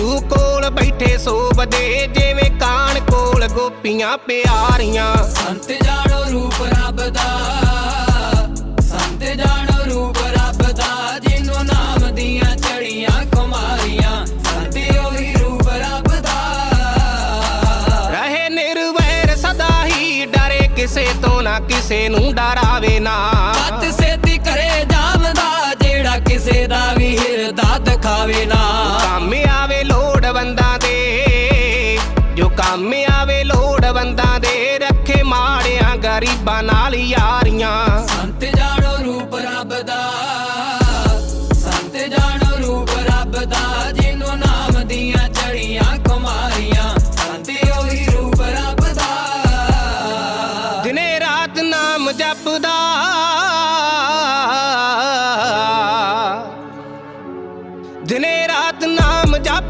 ਗੁਰੂ ਕੋਲ ਬੈਠੇ ਸੋਭਦੇ ਜਿਵੇਂ ਕਾਣ ਕੋਲ ਗੋਪੀਆਂ ਪਿਆਰੀਆਂ। ਸੰਤ ਜਾਣੋ ਰੂਪ ਰੱਬ ਦਾ ਸੰਤ ਜਾਣੋ ਰੂਪ ਰੱਬ ਦਾ ਜਿਨੂੰ ਨਾਮ ਦੀਆਂ ਚੜੀਆਂ ਕੁਮਾਰੀਆਂ ਸੰਤ ਉਹੀ ਰੂਪ ਰੱਬ ਦਾ। ਰਹੇ ਨਿਰਵੈਰ ਸਦਾ ਹੀ ਡਰੇ ਕਿਸੇ ਤੋਂ ਨਾ ਕਿਸੇ ਨੂੰ ਡਰਾਵੇ ਨਾ। ਪਤ ਸੇਤੀ ਕਰੇ ਜਾਵਦਾ ਜਿਹੜਾ ਕਿਸੇ ਦਾ ਵੀ ਹਿਰਦਾ ਦਿਖਾਵੇ ਨਾ। ਕੰਮ ਆਵੇ ਲੋੜਵੰਦਾਂ ਦੇ ਰੱਖੇ ਮਾੜਿਆਂ ਗਰੀਬਾਂ ਨਾਲ ਯਾਰੀਆਂ। ਸੰਤ ਜਾਣੋ ਰੂਪ ਰੱਬ ਦਾ ਸੰਤ ਜਾਣੋ ਰੂਪ ਰੱਬ ਦਾ ਜਿਨੂੰ ਨਾਮ ਦੀਆਂ ਚੜੀਆਂ ਕੁਮਾਰੀਆਂ ਸੰਤ ਉਹੀ ਰੂਪ ਰੱਬ ਦਾ। ਦਿਨੇ ਰਾਤ ਨਾਮ ਜਪਦਾ। ਦਿਨੇ ਰਾਤ ਨਾਮ ਜਪ